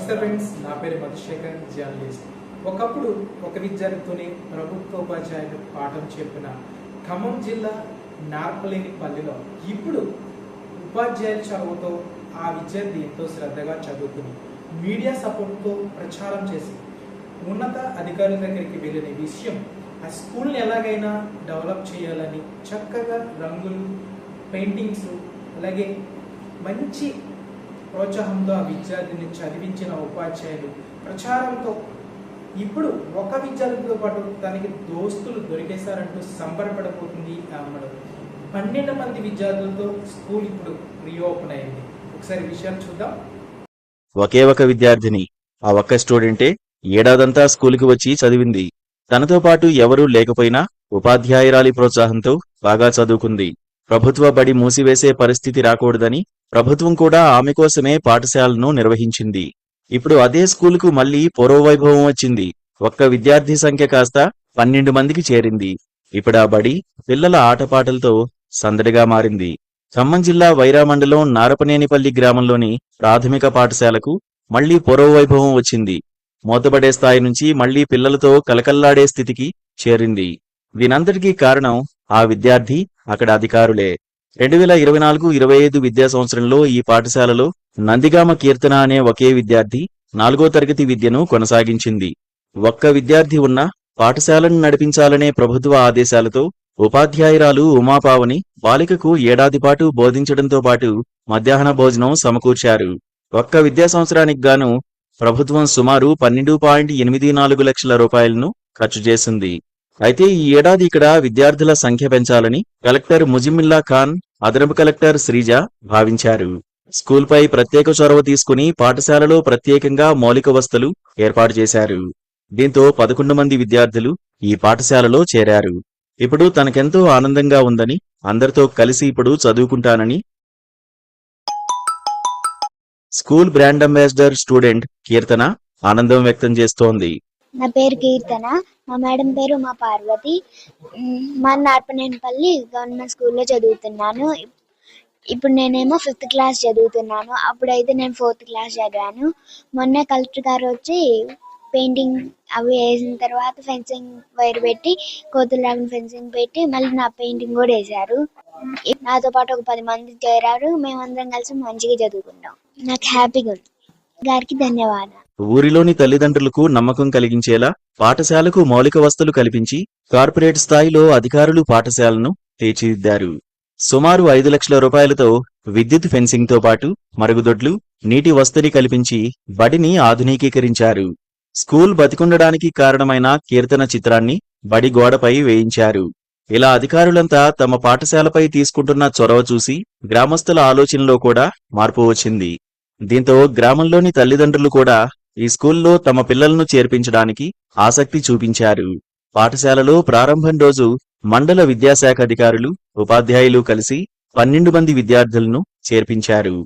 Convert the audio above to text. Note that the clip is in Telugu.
నమస్తే ఫ్రెండ్స్ నా పేరు మధుశేఖర్ జర్నలిస్ట్. ఒకప్పుడు ఒక విద్యార్థితోనే ప్రభుత్వోపాధ్యాయులు పాఠం చెప్పిన ఖమ్మం జిల్లా నార్పలేని పల్లెలో ఇప్పుడు ఉపాధ్యాయుల చదువుతో ఆ విద్యార్థి ఎంతో శ్రద్ధగా చదువుకుని మీడియా సపోర్ట్తో ప్రచారం చేసి ఉన్నత అధికారుల దగ్గరికి వెళ్ళిన విషయం ఆ స్కూల్ని ఎలాగైనా డెవలప్ చేయాలని చక్కగా రంగులు పెయింటింగ్స్ అలాగే మంచి ప్రోత్సాహంతో ఆ విద్యార్థిని చదివించిన ఉపాధ్యాయులు ప్రచారంతో ఇప్పుడు ఒక విద్యార్థితో పాటు తనకి దోస్తులు దొరికేశారంటూ సంబరపడబోతుంది ఆమెడు పన్నెండు మంది విద్యార్థులతో స్కూల్ ఇప్పుడు రీఓపెన్ అయింది. ఒకసారి విషయాలు చూద్దాం. ఒకే ఒక విద్యార్థిని ఆ ఒక్క స్టూడెంటే ఏడాదంతా స్కూల్కి వచ్చి చదివింది. తనతో పాటు ఎవరూ లేకపోయినా ఉపాధ్యాయురాలి ప్రోత్సాహంతో బాగా చదువుకుంది. ప్రభుత్వ బడి మూసివేసే పరిస్థితి రాకూడదని ప్రభుత్వం కూడా ఆమె కోసమే పాఠశాలను నిర్వహించింది. ఇప్పుడు అదే స్కూలుకు మళ్ళీ పూర్వవైభవం వచ్చింది. ఒక్క విద్యార్థి సంఖ్య కాస్త పన్నెండు మందికి చేరింది. ఇప్పుడు ఆ బడి పిల్లల ఆటపాటలతో సందడిగా మారింది. ఖమ్మం జిల్లా వైరా మండలం నారపనేనిపల్లి గ్రామంలోని ప్రాథమిక పాఠశాలకు మళ్ళీ పూర్వవైభవం వచ్చింది. మూతబడే స్థాయి నుంచి మళ్ళీ పిల్లలతో కలకల్లాడే స్థితికి చేరింది. దీనంతటికీ కారణం ఆ విద్యార్థి అక్కడ అధికారులే. రెండు వేల ఇరవై నాలుగు ఇరవై ఐదు విద్యా సంవత్సరంలో ఈ పాఠశాలలో నందిగామ కీర్తన అనే ఒకే విద్యార్థి నాలుగో తరగతి విద్యను కొనసాగించింది. ఒక్క విద్యార్థి ఉన్న పాఠశాలను నడిపించాలనే ప్రభుత్వ ఆదేశాలతో ఉపాధ్యాయురాలు ఉమాపావని బాలికకు ఏడాది పాటు బోధించడంతో పాటు మధ్యాహ్న భోజనం సమకూర్చారు. ఒక్క విద్యా సంవత్సరానికి గాను ప్రభుత్వం సుమారు పన్నెండు పాయింట్ ఎనిమిది నాలుగు లక్షల రూపాయలను ఖర్చు చేసింది. అయితే ఈ ఏడాది ఇక్కడ విద్యార్థుల సంఖ్య పెంచాలని కలెక్టర్ ముజిమిల్లా ఖాన్ అదనపు కలెక్టర్ శ్రీజ భావించారు. స్కూల్పై ప్రత్యేక చొరవ తీసుకుని పాఠశాలలో ప్రత్యేకంగా మౌలిక వసతులు ఏర్పాటు చేశారు. దీంతో పదకొండు మంది విద్యార్థులు ఈ పాఠశాలలో చేరారు. ఇప్పుడు తనకెంతో ఆనందంగా ఉందని అందరితో కలిసి ఇప్పుడు చదువుకుంటానని school brand ambassador student Keerthana ఆనందం వ్యక్తం చేస్తోంది. నా పేరు కీర్తన. మా మేడం పేరు మా పార్వతి. మా నార్పనేనిపల్లి గవర్నమెంట్ స్కూల్లో చదువుతున్నాను. ఇప్పుడు నేనేమో ఫిఫ్త్ క్లాస్ చదువుతున్నాను. అప్పుడైతే నేను ఫోర్త్ క్లాస్ చదివాను. మొన్న కలెక్టర్ గారు వచ్చి పెయింటింగ్ అవి వేసిన తర్వాత ఫెన్సింగ్ వైర్ పెట్టి కోతులాగిన ఫెన్సింగ్ పెట్టి మళ్ళీ నా పెయింటింగ్ కూడా వేశారు. నాతో పాటు ఒక పది మంది చేరారు. మేమందరం కలిసి మంచిగా చదువుకుంటాం నాకు హ్యాపీగా ఉంది. గారికి ధన్యవాదాలు. ఊరిలోని తల్లిదండ్రులకు నమ్మకం కలిగించేలా పాఠశాలకు మౌలిక వసతులు కల్పించి కార్పొరేట్ స్థాయిలో అధికారులు పాఠశాలను తీర్చిదిద్దారు. సుమారు ఐదు లక్షల రూపాయలతో విద్యుత్ ఫెన్సింగ్తో పాటు మరుగుదొడ్లు నీటి వసతిని కల్పించి బడిని ఆధునికీకరించారు స్కూల్ బతికుండడానికి కారణమైన కీర్తన చిత్రాన్ని బడి గోడపై వేయించారు. ఇలా అధికారులంతా తమ పాఠశాలపై తీసుకుంటున్న చొరవ చూసి గ్రామస్తుల ఆలోచనలో కూడా మార్పు వచ్చింది. దీంతో గ్రామంలోని తల్లిదండ్రులు కూడా ఈ స్కూల్లో తమ పిల్లలను చేర్పించడానికి ఆసక్తి చూపించారు. పాఠశాలలో ప్రారంభం రోజు మండల విద్యాశాఖ అధికారులు ఉపాధ్యాయులు కలిసి పన్నెండు మంది విద్యార్థులను చేర్పించారు.